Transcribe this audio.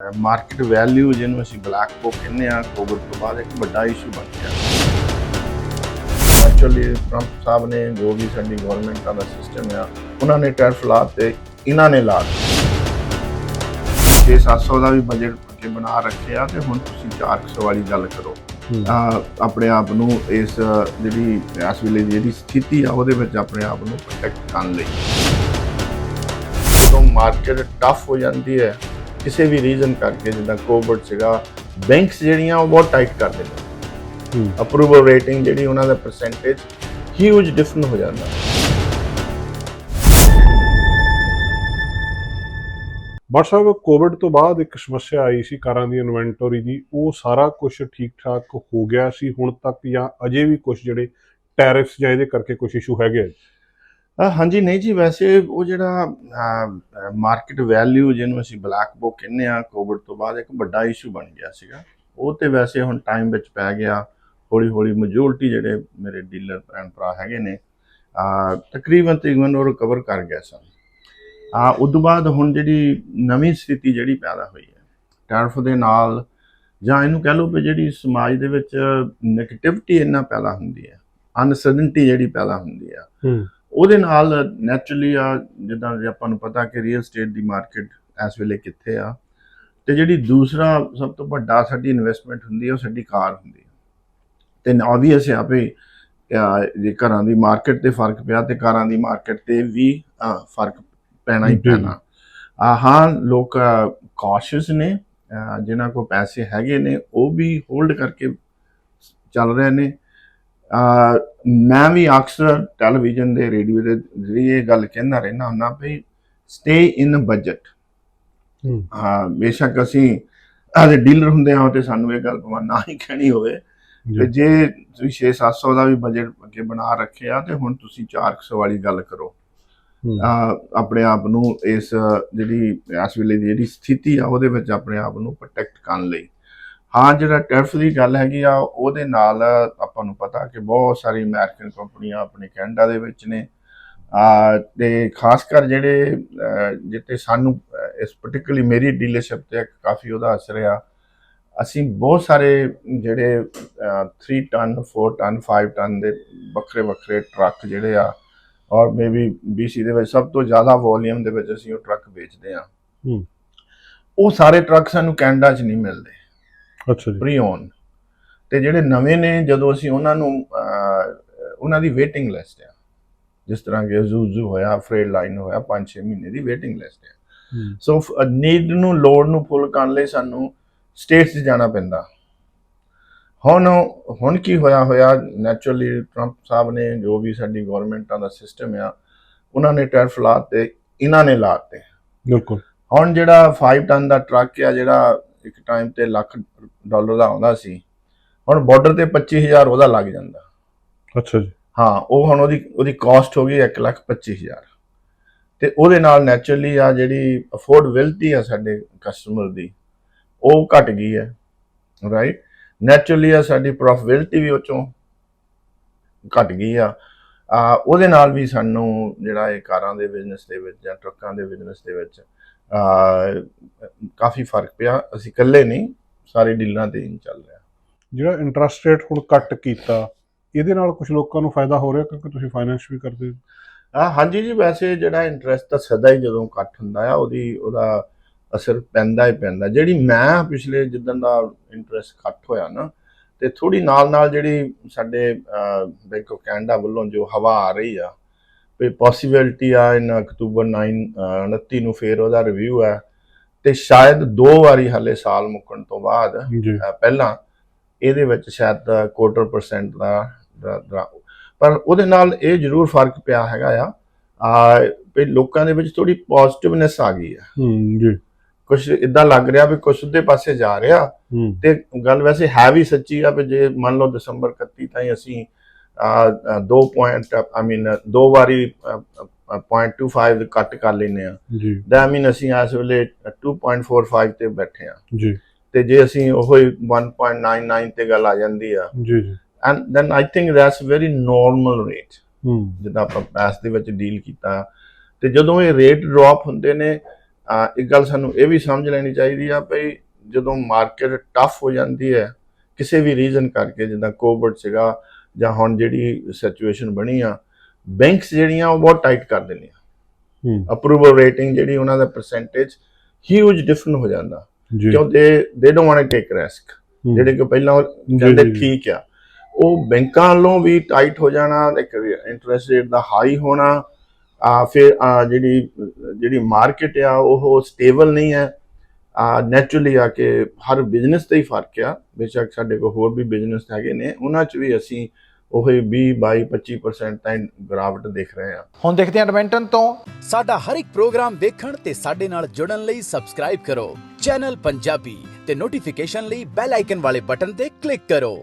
Market value ਜਿਹਨੂੰ ਅਸੀਂ black book ਕਹਿੰਦੇ ਆ ਕੋਵਿਡ ਤੋਂ ਬਾਅਦ ਇੱਕ ਵੱਡਾ ਇਸ਼ੂ ਬਣ ਗਿਆ। ਐਕਚੁਅਲੀ ਟਰੰਪ ਸਾਹਿਬ ਨੇ ਜੋ ਵੀ ਸਾਡੀ ਗਵਰਨਮੈਂਟ ਦਾ ਸਿਸਟਮ ਆ ਉਹਨਾਂ ਨੇ ਟੈਰਿਫ ਲਾ ਤੇ ਇਹਨਾਂ ਨੇ ਲਾ ਦਿੱਤੇ। 700 ਦਾ ਵੀ ਬਜਟ ਕੇ ਬਣਾ ਰੱਖਿਆ ਤੇ ਹੁਣ ਤੁਸੀਂ 400 ਵਾਲੀ ਗੱਲ ਕਰੋ। ਆ ਆਪਣੇ ਆਪ ਨੂੰ ਇਸ ਜਿਹੜੀ ਇਸ ਵੇਲੇ ਦੀ ਜਿਹੜੀ ਸਥਿਤੀ ਆ ਉਹਦੇ ਵਿੱਚ ਆਪਣੇ ਆਪ ਨੂੰ ਪ੍ਰੋਟੈਕਟ ਕਰਨ ਲਈ। ਜਦੋਂ ਮਾਰਕੀਟ ਟਫ ਹੋ ਜਾਂਦੀ ਹੈ ਕਿਸੇ ਵੀ ਰੀਜ਼ਨ ਕਰਕੇ ਜਿੱਦਾਂ ਕੋਵਿਡ ਸੀਗਾ ਬੈਂਕਸ ਜਿਹੜੀਆਂ ਉਹ ਬਹੁਤ ਟਾਈਟ ਕਰ ਦਿੰਦੇ ਅਪਰੂਵਲ ਰੇਟਿੰਗ ਜਿਹੜੀ ਉਹਨਾਂ ਦਾ ਪਰਸੈਂਟੇਜ ਹਿਊਜ ਡਿਫਰੈਂਟ ਹੋ ਜਾਂਦਾ। ਬਟ ਸਾਹਿਬ ਕੋਵਿਡ ਤੋਂ ਬਾਅਦ ਇੱਕ ਸਮੱਸਿਆ ਆਈ ਸੀ ਕਾਰਾਂ ਦੀ ਇਨਵੈਂਟਰੀ ਦੀ। ਉਹ ਸਾਰਾ ਕੁਝ ਠੀਕ ਠਾਕ ਹੋ ਗਿਆ ਸੀ ਹੁਣ ਤੱਕ ਜਾਂ ਅਜੇ ਵੀ ਕੁਝ ਜਿਹੜੇ ਟੈਰਿਫਸ ਜਾਂ ਇਹਦੇ ਕਰਕੇ ਕੁਝ ਇਸ਼ੂ ਹੈਗੇ ਹਾਂਜੀ, ਨਹੀਂ ਜੀ, ਵੈਸੇ ਉਹ ਜਿਹੜਾ ਮਾਰਕੀਟ ਵੈਲਿਊ ਜਿਹਨੂੰ ਅਸੀਂ ਬਲੈਕ ਬੁੱਕ ਕਹਿੰਦੇ ਆ ਕੋਵਿਡ ਤੋਂ ਬਾਅਦ ਇੱਕ ਵੱਡਾ ਇਸ਼ੂ ਬਣ ਗਿਆ ਸੀਗਾ। ਉਹ ਤੇ ਵੈਸੇ ਹੁਣ ਟਾਈਮ ਵਿੱਚ ਪੈ ਗਿਆ। ਹੌਲੀ ਹੌਲੀ ਮੈਜੋਰਟੀ ਜਿਹੜੇ ਮੇਰੇ ਡੀਲਰ ਭੈਣ ਭਰਾ ਹੈਗੇ ਨੇ ਤਕਰੀਬਨ ਤਕਰੀਬਨ ਉਹ ਰਿਕਵਰ ਕਰ ਗਏ ਸਨ। ਆ ਉਸ ਤੋਂ ਬਾਅਦ ਹੁਣ ਜਿਹੜੀ ਨਵੀਂ ਸਥਿਤੀ ਜਿਹੜੀ ਪੈਦਾ ਹੋਈ ਹੈ ਟੈਰਫ ਦੇ ਨਾਲ, ਜਾਂ ਇਹਨੂੰ ਕਹਿ ਲਓ ਵੀ ਜਿਹੜੀ ਸਮਾਜ ਦੇ ਵਿੱਚ ਨੈਗੇਟਿਵਿਟੀ ਇੰਨਾ ਪੈਦਾ ਹੁੰਦੀ ਹੈ ਅਨਸਰਟਨਟੀ ਜਿਹੜੀ ਪੈਦਾ ਹੁੰਦੀ ਆ ਉਹਦੇ ਨਾਲ ਨੈਚੁਰਲੀ ਆ ਜਿੱਦਾਂ ਜੇ ਆਪਾਂ ਨੂੰ ਪਤਾ ਕਿ ਰੀਅਲ ਸਟੇਟ ਦੀ ਮਾਰਕੀਟ ਇਸ ਵੇਲੇ ਕਿੱਥੇ ਆ ਤੇ ਜਿਹੜੀ ਦੂਸਰਾ ਸਭ ਤੋਂ ਵੱਡਾ ਸਾਡੀ ਇਨਵੈਸਟਮੈਂਟ ਹੁੰਦੀ ਹੈ ਉਹ ਸਾਡੀ ਕਾਰ ਹੁੰਦੀ ਹੈ ਤੇ ਆਬਵੀਅਸ ਹੈ ਆਪੇ ਜੇ ਘਰਾਂ ਦੀ ਮਾਰਕੀਟ ਤੇ ਫ਼ਰਕ ਪਿਆ ਤੇ ਕਾਰਾਂ ਦੀ ਮਾਰਕੀਟ ਤੇ ਵੀ ਫ਼ਰਕ ਪੈਣਾ ਹੀ। ਪੈਣਾ। ਆ ਹਾਂ ਲੋਕ ਕੌਸ਼ੀਅਸ ਨੇ ਜਿਨ੍ਹਾਂ ਕੋਲ ਪੈਸੇ ਹੈਗੇ ਨੇ ਉਹ ਵੀ ਹੋਲਡ ਕਰਕੇ ਚੱਲ ਰਹੇ ਨੇ। ਮੈਂ ਵੀ ਅਕਸਰ ਟੈਲੀਵਿਜ਼ਨ ਦੇ ਰੇਡੀਓ ਦੇ ਜ਼ਰੀਏ ਇਹ ਗੱਲ ਕਹਿੰਦਾ ਰਹਿਣਾ ਹੁੰਦਾ ਵੀ ਸਟੇ ਇਨ ਬਜਟ ਹੂੰ। ਬੇਸ਼ੱਕ ਅਸੀਂ ਐਜ਼ ਡੀਲਰ ਹੁੰਦੇ ਹਾਂ ਤੇ ਸਾਨੂੰ ਇਹ ਗੱਲ ਭਾਵੇਂ ਨਾ ਹੀ ਕਹਿਣੀ ਹੋਵੇ ਤੇ ਜੇ ਤੁਸੀਂ 6-700 ਦਾ ਵੀ ਬਜਟ ਅੱਗੇ ਬਣਾ ਰੱਖਿਆ ਤੇ ਹੁਣ ਤੁਸੀਂ 400 ਵਾਲੀ ਗੱਲ ਕਰੋ। ਆਪਣੇ ਆਪ ਨੂੰ ਇਸ ਜਿਹੜੀ ਇਸ ਵੇਲੇ ਦੀ ਜਿਹੜੀ ਸਥਿਤੀ ਆ ਉਹਦੇ ਵਿੱਚ ਆਪਣੇ ਆਪ ਨੂੰ ਪ੍ਰੋਟੈਕਟ ਕਰਨ ਲਈ। ਹਾਂ ਜਿਹੜਾ ਟੈਰਫ ਦੀ ਗੱਲ ਹੈਗੀ ਆ ਉਹਦੇ ਨਾਲ ਆਪਾਂ ਨੂੰ ਪਤਾ ਕਿ ਬਹੁਤ ਸਾਰੀ ਅਮਰੀਕਨ ਕੰਪਨੀਆਂ ਆਪਣੇ ਕੈਨੇਡਾ ਦੇ ਵਿੱਚ ਨੇ। ਆ ਤੇ ਖਾਸ ਕਰ ਜਿਹੜੇ ਜਿੱਤੇ ਸਾਨੂੰ ਇਸ ਪਾਰਟਿਕੂਲਰਲੀ ਮੇਰੀ ਡੀਲਰਸ਼ਿਪ ਤੇ ਕਾਫੀ ਉਹਦਾ ਅਸਰ ਆ। ਅਸੀਂ ਬਹੁਤ ਸਾਰੇ ਜਿਹੜੇ 3 ਟਨ 4 ਟਨ 5 ਟਨ ਦੇ ਵੱਖਰੇ ਵੱਖਰੇ ਟਰੱਕ ਜਿਹੜੇ ਆ ਔਰ ਮੇਬੀ BC ਦੇ ਵਿੱਚ ਸਭ ਤੋਂ ਜ਼ਿਆਦਾ ਵੋਲੀਅਮ ਦੇ ਵਿੱਚ ਅਸੀਂ ਉਹ ਟਰੱਕ ਵੇਚਦੇ ਆ। ਹੂੰ। ਉਹ ਸਾਰੇ ਟਰੱਕ ਸਾਨੂੰ ਕੈਨੇਡਾ 'ਚ ਨਹੀਂ ਮਿਲਦੇ। ਅੱਛਾ ਜੀ। ਪ੍ਰੀ ਓਨ ਤੇ ਜਿਹੜੇ ਨਵੇਂ ਨੇ ਜਦੋਂ ਅਸੀਂ ਉਹਨਾਂ ਨੂੰ ਉਹਨਾਂ ਦੀ ਵੇਟਿੰਗ ਲਿਸਟ ਆ। ਜਿਸ ਤਰ੍ਹਾਂ ਕਿ ਜ਼ੂਜ਼ੂ ਹੋਇਆ ਫਰੇਡ ਲਾਈਨ ਹੋਇਆ 5-6 ਮਹੀਨੇ ਦੀ ਵੇਟਿੰਗ ਲਿਸਟ ਆ। ਸੋ ਨੀਡ ਨੂੰ ਲੋਡ ਨੂੰ ਫੁੱਲ ਕਰਨ ਲਈ ਸਾਨੂੰ ਸਟੇਟਸ ਜਾਣਾ ਪੈਂਦਾ। ਹੁਣ ਹੁਣ ਕੀ ਹੋਇਆ ਹੋਇਆ ਨੈਚੁਰਲੀ ਟਰੰਪ ਸਾਹਿਬ ਨੇ ਜੋ ਵੀ ਸਾਡੀ ਗਵਰਨਮੈਂਟਾਂ ਦਾ ਸਿਸਟਮ ਆ ਉਹਨਾਂ ਨੇ ਟੈਰਿਫ ਲਾਤੇ ਇਹਨਾਂ ਨੇ ਲਾਤੇ। ਬਿਲਕੁਲ। ਹੁਣ ਜਿਹੜਾ 5 ਟਨ ਦਾ ਟਰੱਕ ਆ ਜਿਹੜਾ ਇੱਕ ਟਾਈਮ ਤੇ ਲੱਖ ਡਾਲਰ ਦਾ ਆਉਂਦਾ ਸੀ। ਹੁਣ ਬਾਰਡਰ ਤੇ 25000 ਉਹਦਾ ਲੱਗ ਜਾਂਦਾ। ਅੱਛਾ ਜੀ। ਹਾਂ ਉਹ ਹੁਣ ਉਹਦੀ ਉਹਦੀ ਕਾਸਟ ਹੋ ਗਈ 1 ਲੱਖ 25000 ਤੇ ਉਹਦੇ ਨਾਲ ਨੈਚੁਰਲੀ ਆ ਜਿਹੜੀ ਅਫੋਰਡੇਬਿਲਟੀ ਆ ਸਾਡੇ ਕਸਟਮਰ ਦੀ ਉਹ ਘਟ ਗਈ ਹੈ ਰਾਈਟ ਨੈਚੁਰਲੀ ਆ ਸਾਡੀ ਪ੍ਰੋਫਿਟੇਬਿਲਟੀ ਵੀ ਉਹ ਚੋਂ ਘਟ ਗਈ ਆ। ਆ ਉਹਦੇ ਨਾਲ ਵੀ ਸਾਨੂੰ ਜਿਹੜਾ ਇਹ ਕਾਰਾਂ ਦੇ ਬਿਜ਼ਨਸ ਦੇ ਵਿੱਚ ਜਾਂ ਟਰੱਕਾਂ ਦੇ ਬਿਜ਼ਨਸ ਦੇ ਵਿੱਚ ਆ ਕਾਫੀ ਫ਼ਰਕ ਪਿਆ। ਅਸੀਂ ਇਕੱਲੇ ਨਹੀਂ ਸਾਰੇ ਡੀਲਰਾਂ ਤੇ ਹੀ ਚੱਲ ਰਿਹਾ। ਜਿਹੜਾ ਇੰਟਰਸਟ ਰੇਟ ਹੁਣ ਕੱਟ ਕੀਤਾ ਇਹਦੇ ਨਾਲ ਕੁਝ ਲੋਕਾਂ ਨੂੰ ਫਾਇਦਾ ਹੋ ਰਿਹਾ ਕਿਉਂਕਿ ਤੁਸੀਂ ਫਾਈਨੈਂਸ ਵੀ ਕਰਦੇ ਹੋ? ਹਾਂ ਹਾਂਜੀ ਜੀ ਵੈਸੇ ਜਿਹੜਾ ਇੰਟਰਸਟ ਤਾਂ ਸਦਾ ਹੀ ਜਦੋਂ ਕੱਟ ਹੁੰਦਾ ਆ ਉਹਦੀ ਉਹਦਾ ਅਸਰ ਪੈਂਦਾ ਹੀ ਪੈਂਦਾ। ਜਿਹੜੀ ਮੈਂ ਪਿਛਲੇ ਜਿੱਦਣ ਦਾ ਇੰਟਰਸਟ ਕੱਟ ਹੋਇਆ ਨਾ ਤੇ ਥੋੜੀ ਨਾਲ ਨਾਲ ਜਿਹੜੀ ਸਾਡੇ ਬੈਂਕ ਆਫ ਕੈਨੇਡਾ ਵੱਲੋਂ ਜੋ ਹਵਾ ਆ ਰਹੀ ਆ ਵੀ ਪੋਸਿਬਿਲਿਟੀ ਆ ਇਨ ਅਕਤੂਬਰ 9 ਅਹ, 29 ਨੂੰ ਫੇਰ ਉਹਦਾ ਰਿਵਿਊ ਹੈ ਤੇ ਸ਼ਾਇਦ ਦੋ ਵਾਰੀ ਹਲੇ ਸਾਲ ਮੁੱਕਣ ਤੋਂ ਬਾਅਦ ਪਹਿਲਾਂ ਇਹਦੇ ਵਿੱਚ ਸ਼ਾਇਦ ਕੁਆਟਰ ਪਰਸੈਂਟ ਦਾ ਦਾ- ਦਾ- ਪਰ ਉਹਦੇ ਨਾਲ ਇਹ ਜ਼ਰੂਰ ਫ਼ਰਕ ਪਿਆ ਹੈਗਾ ਆ ਆ ਵੀ ਲੋਕਾਂ ਦੇ ਵਿੱਚ ਥੋੜੀ ਪੋਜ਼ਿਟਿਵਨੈਸ ਆ ਗਈ ਆ। ਹੂੰ ਜੀ। ਕੁਝ ਇਦਾਂ ਲੱਗ ਰਿਹਾ ਵੀ ਕੁਝ ਦੇ ਪਾਸੇ ਜਾ ਰਿਹਾ। ਤੇ ਗੱਲ ਵੈਸੇ ਹੈ ਵੀ ਸੱਚੀ ਆ ਵੀ ਜੇ ਮੰਨ ਲਓ ਦਸੰਬਰ 31 ਤਾਈਂ ਅਸੀਂ ਆ 2 ਪੁਆਇੰਟ ਆਈ ਮੀਨ ਦੋ ਵਾਰੀ 0.25 ਕੱਟ ਕਰ ਲੈਨੇ ਆ ਜੀ। ਦਾ ਆਈ ਮੀਨ ਅਸੀਂ ਇਸ ਵੇਲੇ 2.45 ਤੇ ਬੈਠੇ ਆ ਜੀ। ਤੇ ਜੇ ਅਸੀਂ ਉਹ 1.99 ਤੇ ਗੱਲ ਆ ਜਾਂਦੀ ਆ। ਜੀ ਜੀ। And then I think that's very normal rate ਹੂੰ। ਜਿੱਦਾਂ ਆਪਾਂ ਪੈਸ ਦੇ ਵਿੱਚ ਡੀਲ ਕੀਤਾ। ਤੇ ਜਦੋਂ ਇਹ ਰੇਟ ਡ੍ਰੌਪ ਹੁੰਦੇ ਨੇ ਇੱਕ ਗੱਲ ਸਾਨੂੰ ਇਹ ਵੀ ਸਮਝ ਲੈਣੀ ਚਾਹੀਦੀ ਆ ਭਈ ਜਦੋਂ ਮਾਰਕੀਟ ਟਫ ਹੋ ਜਾਂਦੀ ਹੈ ਕਿਸੇ ਵੀ ਰੀਜ਼ਨ ਕਰਕੇ ਜਿੱਦਾਂ ਕੋਵਿਡ ਸੀਗਾ ਜਾਂ ਹੁਣ ਜਿਹੜੀ ਸਿਚੁਏਸ਼ਨ ਬਣੀ ਆ ਬੈਂਕਸ ਜਿਹੜੀਆਂ ਉਹ ਬਹੁਤ ਟਾਈਟ ਕਰ ਦਿੰਦੀਆਂ। ਹੂੰ। ਅਪਰੂਵਲ ਰੇਟਿੰਗ ਜਿਹੜੀ ਉਹਨਾਂ ਦਾ ਪਰਸੈਂਟੇਜ ਹਿਊਜ ਡਿਫਰੈਂਟ ਹੋ ਜਾਂਦਾ। ਜੀ। ਕਿਉਂ? ਦੇ they don't want take risk ਜਿਹੜੇ ਕਿ ਪਹਿਲਾਂ ਕਹਿੰਦੇ। ਠੀਕ ਆ। ਉਹ ਬੈਂਕਾਂ ਵੱਲੋਂ ਵੀ ਟਾਈਟ ਹੋ ਜਾਣਾ ਇੱਕ ਇੰਟਰਸਟ ਰੇਟ ਦਾ ਹਾਈ ਹੋਣਾ ਆ ਫਿਰ ਜਿਹੜੀ ਜਿਹੜੀ ਮਾਰਕੀਟ ਆ ਉਹ ਸਟੇਬਲ ਨਹੀਂ ਹੈ। ਆ ਨੈਚੁਰਲੀ ਆ ਕਿ ਹਰ ਬਿਜ਼ਨਸ ਤੇ ਹੀ ਫ਼ਰਕ ਆ। ਬੇਸ਼ੱਕ ਸਾਡੇ ਕੋਲ ਹੋਰ ਵੀ ਬਿਜ਼ਨਸ ਹੈਗੇ ਨੇ। ਉਹਨਾਂ 'ਚ ਵੀ ਅਸੀਂ ਉਹੀ 20 22 25% ਤਾਈਂ ਗਿਰਾਵਟ ਦੇਖ ਰਹੇ ਆ ਹੁਣ ਦੇਖਦੇ ਹਾਂ ਐਡਮਿੰਟਨ ਤੋਂ। ਸਾਡਾ ਹਰ ਇੱਕ ਪ੍ਰੋਗਰਾਮ ਦੇਖਣ ਤੇ ਸਾਡੇ ਨਾਲ ਜੁੜਨ ਲਈ ਸਬਸਕ੍ਰਾਈਬ ਕਰੋ। ਚੈਨਲ ਪੰਜਾਬੀ ਤੇ ਨੋਟੀਫਿਕੇਸ਼ਨ ਲਈ ਬੈਲ ਆਈਕਨ ਵਾਲੇ ਬਟਨ ਤੇ ਕਲਿੱਕ ਕਰੋ।